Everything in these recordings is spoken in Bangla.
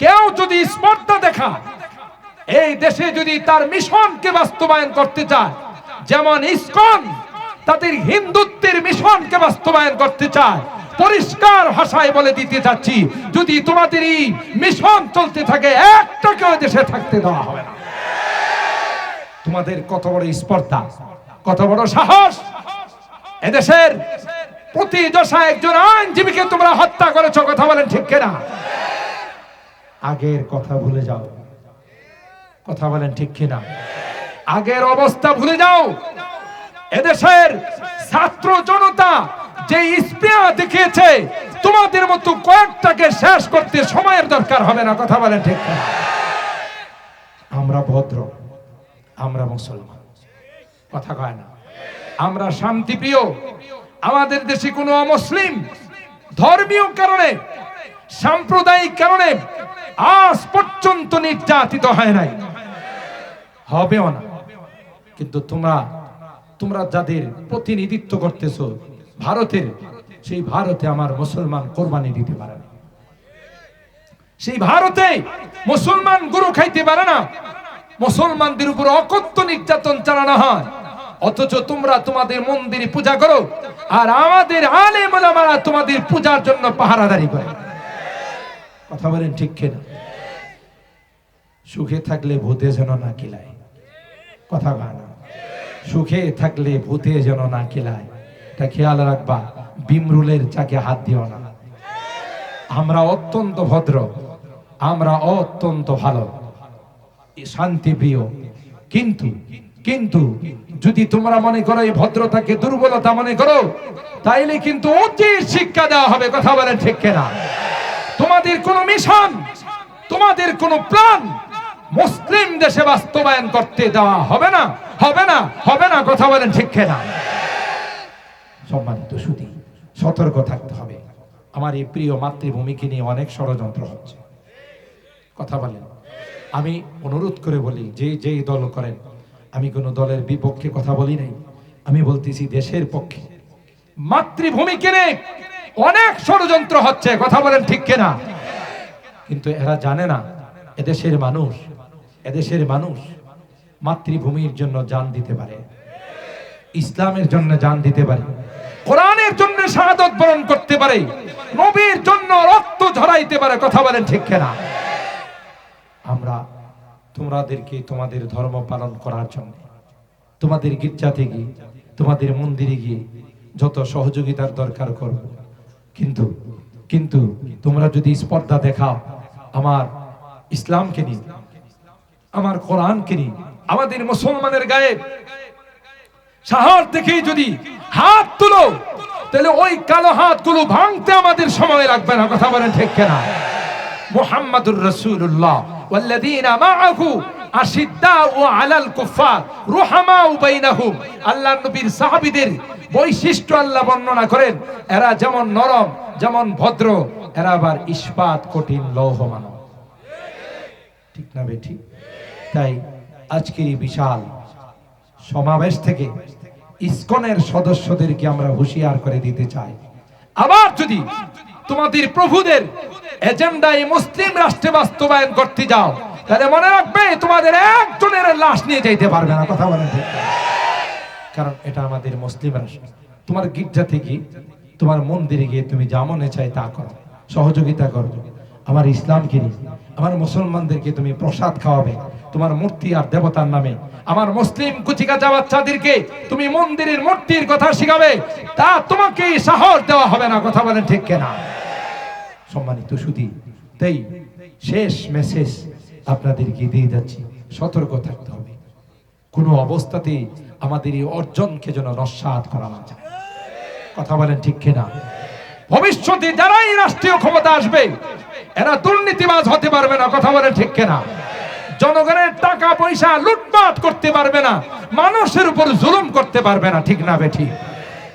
কেউ যদি স্পর্ধা দেখা এই দেশে যদি তার মিশনকে বাস্তবায়ন করতে চায়, যেমন ইসকন, তাদের হিন্দুত্বের মিশনকে বাস্তবায়ন করতে চায়, পরিষ্কার ভাষায় বলে দিতে চাচ্ছি, যদি তোমাদের এই মিশন চলতে থাকে একটা কেউ দেশে থাকতে দেওয়া হবে না। তোমাদের কত বড় স্পর্ধা, কত বড় সাহস। এদেশের প্রতি দশা একজন আইনজীবীকে তোমরা হত্যা করেছ, কথা বলেন ঠিক কিনা? আগের কথা ভুলে যাও। কথা বলেন ঠিক কিনা? আগের অবস্থা ভুলে যাও। এদেশের ছাত্র জনতা যে স্পৃহা দেখিয়েছে, তোমাদের মতো কয়েকটাকে শেষ করতে সময়ের দরকার হবে না। কথা বলেন ঠিক আমরা ভদ্র, আমরা মুসলমান। কথা কয় না? আমরা শান্তিপ্রিয়। আমাদের দেশে কোনো অমুসলিম ধর্মীয় কারণে, সাম্প্রদায়িক কারণে আজ পর্যন্ত নির্যাতিত হয় নাই। হবেও না। কিন্তু তোমরা তোমরা যাদের প্রতিনিধিত্ব করতেছো, ভারতের, সেই ভারতে আমার মুসলমান কোরবানি দিতে পারে না। সেই ভারতে মুসলমান গরু খাইতে পারে না। মুসলমানদের উপর অকথ্য নির্যাতন চালানো হয়। অথচ তোমরা তোমাদের মন্দিরে পূজা করো, আর আমাদের আলে মোলামারা তোমাদের পূজার জন্য পাহারাদারি করে। কথা বলেন ঠিক কিনা? সুখে থাকলে ভূতে যেন না কিলায়। কথা কয় না। সুখে থাকলে ভূতে যেন না কিলায়। এটা খেয়াল রাখবা, বিমরুলের চাকে হাত দিও না। আমরা অত্যন্ত ভদ্র, আমরা অত্যন্ত ভালো। শান্তি প্রিয়। কিন্তু কিন্তু যদি তোমরা মনে করো এই ভদ্রতাকে দুর্বলতা মনে করো, তাইলে কিন্তু উচিত শিক্ষা দেওয়া হবে, কথা বলেন ঠিক কেনা? তোমাদের কোন মিশন, তোমাদের কোন প্ল্যান মুসলিম দেশে বাস্তবায়ন করতে দেওয়া হবে না হবে না হবে না, কথা বলেন ঠিক কেনা? সম্মানিত সুদী, সতর্ক থাকতে হবে। আমার এই প্রিয় মাতৃভূমিকে নিয়ে অনেক ষড়যন্ত্র হচ্ছে। কথা বলেন। আমি অনুরোধ করে বলি, যে যেই দল করেন, আমি কোনো দলের বিপক্ষে কথা বলি নাই। আমি বলতেছি দেশের পক্ষে। মাতৃভূমিকে নিয়ে অনেক ষড়যন্ত্র হচ্ছে, কথা বলেন ঠিক কিনা? কিন্তু এরা জানে না, এদেশের মানুষ এদেশের মানুষ মাতৃভূমির জন্য জান দিতে পারে। ইসলামের জন্য জান দিতে পারে। কোরআনের জন্য শাহাদত বরণ করতে পারে। নবীর জন্য রক্ত ঝরাইতে পারে, কথা বলেন ঠিক কিনা? আমরা তোমাদেরকে তোমাদের ধর্ম পালন করার জন্য, তোমাদের গির্জাতে গিয়ে, তোমাদের মন্দিরে গিয়ে যত সহযোগিতার দরকার করব। কিন্তু কিন্তু তোমরা যদি স্পর্ধা দেখাও আমার ইসলামকে নিয়ে, আমার কোরআনকে নিয়ে, আমাদের মুসলমানের গায়ে সাহস দেখেই যদি হাত তুলো, তাহলে ওই কালো হাত হাতগুলো ভাঙতে আমাদের সময় লাগবে না। কথা বলেন ঠিক কেনা? মুহাম্মাদুর রাসূলুল্লাহ, ওয়াল্লাযীনা মাআহু আশিদ্দাউ আলাল কুফার রুহামাউ বাইনাহুম। আল্লাহর নবীর সাহাবীদের বৈশিষ্ট্য আল্লাহ বর্ণনা করেন, এরা যেমন নরম, যেমন ভদ্র, এরা আবার ইস্পাত কঠিন, লৌহ মানব। ঠিক না বেঠি? তাই আজকের বিশাল সমাবেশ থেকে ইসকনের সদস্যদেরকে আমরা হুঁশিয়ার করে দিতে চাই। আবার যদি তোমাদের প্রভুদের এজেন্ডায় মুসলিম রাষ্ট্রে বাস্তবায়ন করতে যাও তাহলে মনে রাখবে, তোমাদের একজনের লাশ নিয়ে যাইতে পারবে না, কথা বলেন কারণ এটা আমাদের মুসলিম তোমার গির্জাতে গিয়ে, তোমার মন্দিরে গিয়ে তুমি যা মনে চাই তা করো, সহযোগিতা করো। আমার ইসলামকে নিয়ে, আমার মুসলমানদেরকে তুমি প্রসাদ খাওয়াবে, তোমার মূর্তি আর দেবতার নামে। আমার মুসলিম কুচিকাচা বাচ্চাদেরকে তুমি মন্দিরের মূর্তির কথা শিখাবে, তা তোমাকে সাহস দেওয়া হবে না, কথা বলেন ঠিক কেনা। সম্মানিত সুধী, তাই শেষ মেসেজ আপনাদেরকে দিয়ে যাচ্ছি। সতর্ক থাকতে হবে। কোনো অবস্থাতেই আমাদের এই অর্জনকে যেন নস্বাত করা না যায়। কথা বলেন ঠিক কিনা? ভবিষ্যতে যারাই রাষ্ট্রীয় ক্ষমতা আসবে, এরা দুর্নীতিবাজ হতে পারবে না। কথা বলেন ঠিক কিনা? জনগণের টাকা, পয়সা লুটপাট করতে পারবে না। মানুষের উপর জুলুম করতে পারবে না। ঠিক না বেঠি?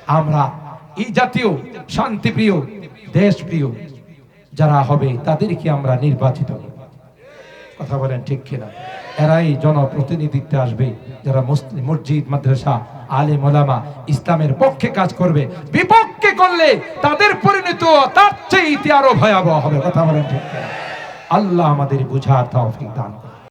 আমরা এই জাতীয়, শান্তিপ্রিয়, দেশপ্রিয় যারা হবে, তাদেরকে আমরা নির্বাচিত করব। কথা বলেন ঠিক কিনা? এরাই জনপ্রতিনিধিত্বে আসবে। যারা মুসলিম, মসজিদ, মাদ্রাসা আলে মোলামা ইসলামের পক্ষে কাজ করবে, বিপক্ষে করলে তাদের পরিণত তার চেয়ে ইতি আরও ভয়াবহ হবে। কথা বলেন ঠিক কিনা? আল্লাহ আমাদের বুঝার তৌফিক দান করুন।